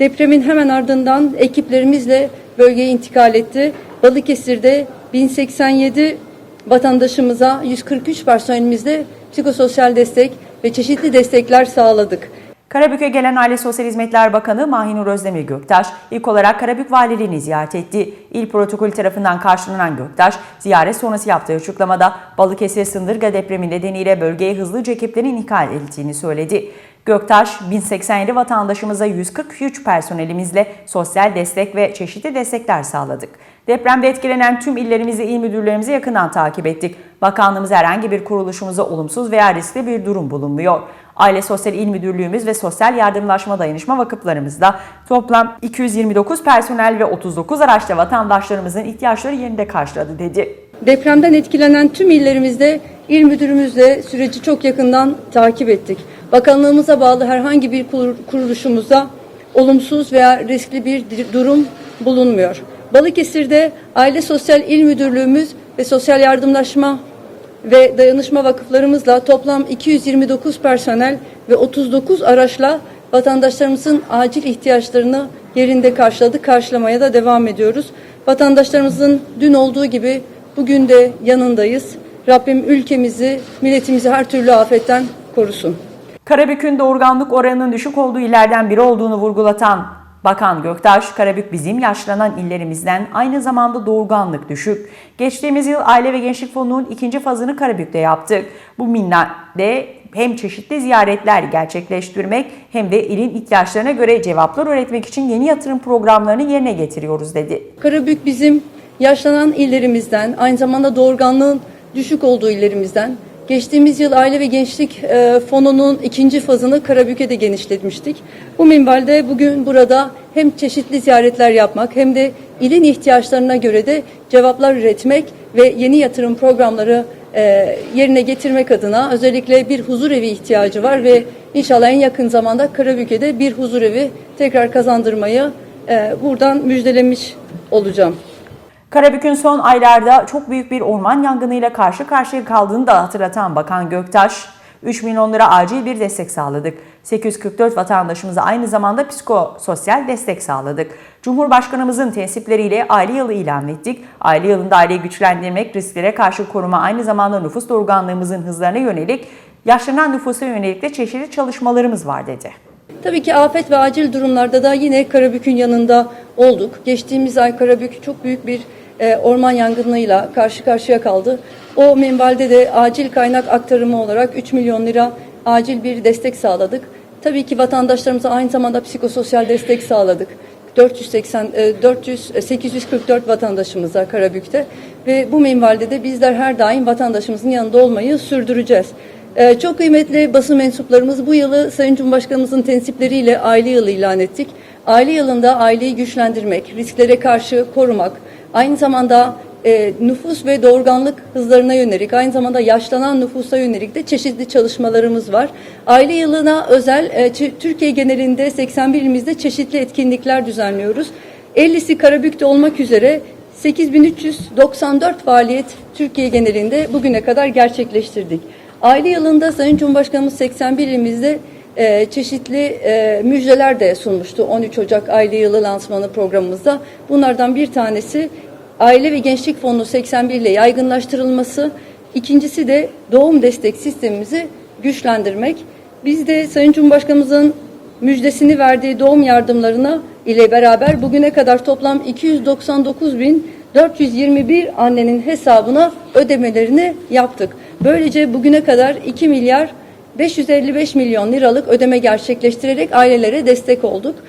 Depremin hemen ardından ekiplerimizle bölgeye intikal etti. Balıkesir'de 1087 vatandaşımıza 143 personelimizle psikososyal destek ve çeşitli destekler sağladık. Karabük'e gelen Aile Sosyal Hizmetler Bakanı Mahinur Özdemir Göktaş ilk olarak Karabük Valiliğini ziyaret etti. İl protokolü tarafından karşılanan Göktaş, ziyaret sonrası yaptığı açıklamada Balıkesir Sındırga depremi nedeniyle bölgeye hızlıca ekiplerin intikal edildiğini söyledi. Göktaş, 1087 vatandaşımıza 143 personelimizle sosyal destek ve çeşitli destekler sağladık. Depremde etkilenen tüm illerimizi, il müdürlerimizi yakından takip ettik. Bakanlığımız herhangi bir kuruluşumuza olumsuz veya riskli bir durum bulunmuyor. Aile Sosyal İl Müdürlüğümüz ve Sosyal Yardımlaşma Dayanışma Vakıflarımızda toplam 229 personel ve 39 araçla vatandaşlarımızın ihtiyaçları yerinde karşıladı dedi. Depremden etkilenen tüm illerimizde il müdürümüzle süreci çok yakından takip ettik. Bakanlığımıza bağlı herhangi bir kur- kuruluşumuza olumsuz veya riskli bir durum bulunmuyor. Balıkesir'de Aile Sosyal İl Müdürlüğümüz ve Sosyal Yardımlaşma ve dayanışma vakıflarımızla toplam 229 personel ve 39 araçla vatandaşlarımızın acil ihtiyaçlarını yerinde karşıladık. Karşılamaya da devam ediyoruz. Vatandaşlarımızın dün olduğu gibi bugün de yanındayız. Rabbim ülkemizi, milletimizi her türlü afetten korusun. Karabük'ün doğurganlık oranının düşük olduğu illerden biri olduğunu vurgulatan Bakan Göktaş, Karabük bizim yaşlanan illerimizden aynı zamanda doğurganlık düşük. Geçtiğimiz yıl Aile ve Gençlik Fonu'nun ikinci fazını Karabük'te yaptık. Bu minnette hem çeşitli ziyaretler gerçekleştirmek hem de ilin ihtiyaçlarına göre cevaplar üretmek için yeni yatırım programlarını yerine getiriyoruz dedi. Karabük bizim yaşlanan illerimizden, aynı zamanda doğurganlığın düşük olduğu illerimizden. Geçtiğimiz yıl Aile ve Gençlik e, Fonu'nun ikinci fazını Karabük'e de genişletmiştik. Bu minvalde bugün burada hem çeşitli ziyaretler yapmak hem de ilin ihtiyaçlarına göre de cevaplar üretmek ve yeni yatırım programları e, yerine getirmek adına özellikle bir huzur evi ihtiyacı var ve inşallah en yakın zamanda Karabük'e de bir huzur evi tekrar kazandırmayı e, buradan müjdelemiş olacağım. Karabük'ün son aylarda çok büyük bir orman yangınıyla karşı karşıya kaldığını da hatırlatan Bakan Göktaş, 3 milyon lira acil bir destek sağladık. 844 vatandaşımıza aynı zamanda psikososyal destek sağladık. Cumhurbaşkanımızın tensipleriyle aile yılı ilan ettik. Aile yılında aileyi güçlendirmek, risklere karşı koruma aynı zamanda nüfus doğurganlığımızın hızlarına yönelik, yaşlanan nüfusa yönelik de çeşitli çalışmalarımız var dedi. Tabii ki afet ve acil durumlarda da yine Karabük'ün yanında olduk. Geçtiğimiz ay Karabük çok büyük bir e, orman yangınıyla karşı karşıya kaldı. O minvalde de acil kaynak aktarımı olarak 3 milyon lira acil bir destek sağladık. Tabii ki vatandaşlarımıza aynı zamanda psikososyal destek sağladık. 480 e, 400 e, 844 vatandaşımıza Karabük'te ve bu minvalde de bizler her daim vatandaşımızın yanında olmayı sürdüreceğiz. Ee, çok kıymetli basın mensuplarımız bu yılı Sayın Cumhurbaşkanımızın tensipleriyle aile yılı ilan ettik. Aile yılında aileyi güçlendirmek, risklere karşı korumak, aynı zamanda e, nüfus ve doğurganlık hızlarına yönelik, aynı zamanda yaşlanan nüfusa yönelik de çeşitli çalışmalarımız var. Aile yılına özel e, Türkiye genelinde 81 ilimizde çeşitli etkinlikler düzenliyoruz. 50'si Karabük'te olmak üzere 8394 faaliyet Türkiye genelinde bugüne kadar gerçekleştirdik. Aile yılında Sayın Cumhurbaşkanımız 81 ilimizde e, çeşitli e, müjdeler de sunmuştu 13 Ocak Aile Yılı lansmanı programımızda. Bunlardan bir tanesi Aile ve Gençlik Fonu 81 ile yaygınlaştırılması, ikincisi de doğum destek sistemimizi güçlendirmek. Biz de Sayın Cumhurbaşkanımızın müjdesini verdiği doğum yardımlarına ile beraber bugüne kadar toplam 299.421 annenin hesabına ödemelerini yaptık. Böylece bugüne kadar 2 milyar 555 milyon liralık ödeme gerçekleştirerek ailelere destek olduk.